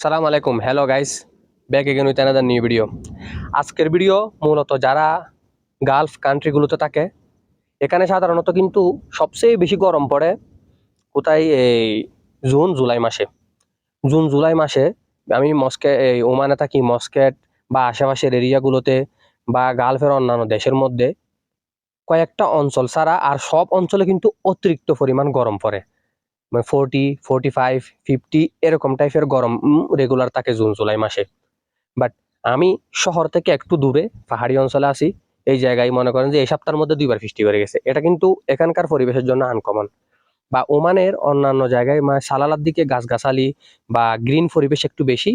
সালাম আলাইকুম। Hello guys back again with another new video আজকের ভিডিও মূলত যারা গালফ কান্ট্রিগুলোতে থাকে, এখানে সাধারণত কিন্তু সবচেয়ে বেশি গরম পড়ে কোথায়? এই জুন, জুলাই মাসে। জুন, জুলাই মাসে আমি মস্কে, এই ওমানে থাকি, মস্কেট বা আশেপাশের এরিয়াগুলোতে বা গালফের অন্যান্য দেশের মধ্যে কয়েকটা অঞ্চল ছাড়া আর সব অঞ্চলে কিন্তু অতিরিক্ত পরিমাণ গরম পড়ে। মানে ফোরটি ফোরটি ফাইভ ফিফটি এরকম টাইপের গরম রেগুলার থাকে জুন, জুলাই মাসে। বাট আমি শহর থেকে একটু দূরে, পাহাড়ি অঞ্চলে আছি, এই জায়গায় মনে করেন যে এই সপ্তাহের মধ্যে দুইবার বৃষ্টি করে গেছে। এটা কিন্তু এখানকার পরিবেশের জন্য আনকমন বা ওমানের অন্যান্য জায়গায় মানে সালালার দিকে গাছগাছালি বা গ্রিন পরিবেশ একটু বেশি,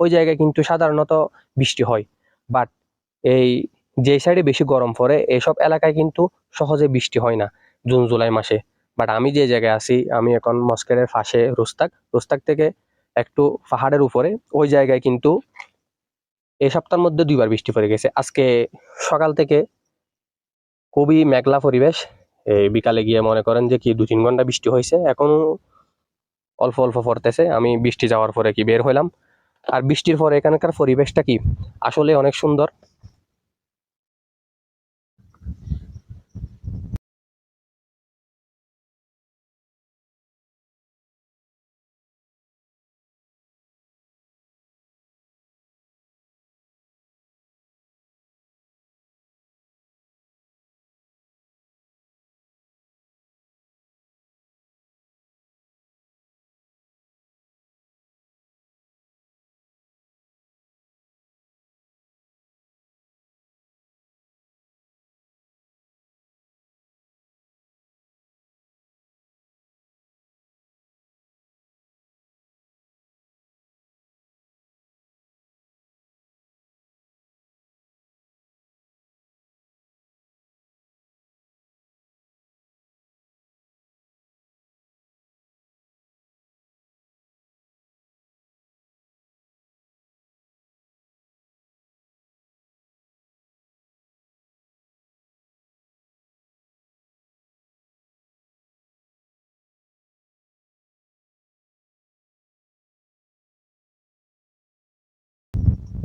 ওই জায়গায় কিন্তু সাধারণত বৃষ্টি হয়। বাট এই যে সাইডে বেশি গরম পড়ে এইসব এলাকায় কিন্তু সহজে বৃষ্টি হয় না, জুন, জুলাই মাসে। বাট আমি যে জায়গায় আছি, আমি এখন মস্কেরের ফাঁসে রোস্তাক। রোস্তাক থেকে একটু পাহাড়ের উপরে। ওই জায়গায় কিন্তু এই সপ্তাহের মধ্যে দুইবার বৃষ্টি পড়ে গেছে। আজকে সকাল থেকে খুবই মেঘলা পরিবেশ। এই বিকালে গিয়ে মনে করেন যে কি দু তিন ঘণ্টা বৃষ্টি হয়েছে। এখনও অল্প অল্প পড়তেছে। আমি বৃষ্টি যাওয়ার পরে কি বের হইলাম। আর বৃষ্টির পরে এখানকার পরিবেশটা কি? আসলে অনেক সুন্দর।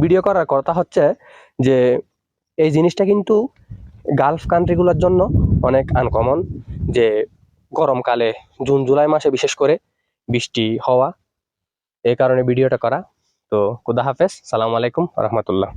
ভিডিও করার কথা হচ্ছে যে এই জিনিসটা কিন্তু গালফ কান্ট্রিগুলোর জন্য অনেক আনকমন যে গরমকালে জুন, জুলাই মাসে বিশেষ করে বৃষ্টি হওয়া এই কারণে ভিডিওটা করা। তো খুদা হাফেজ, সালাম আলাইকুম, রহমতুল্লাহ।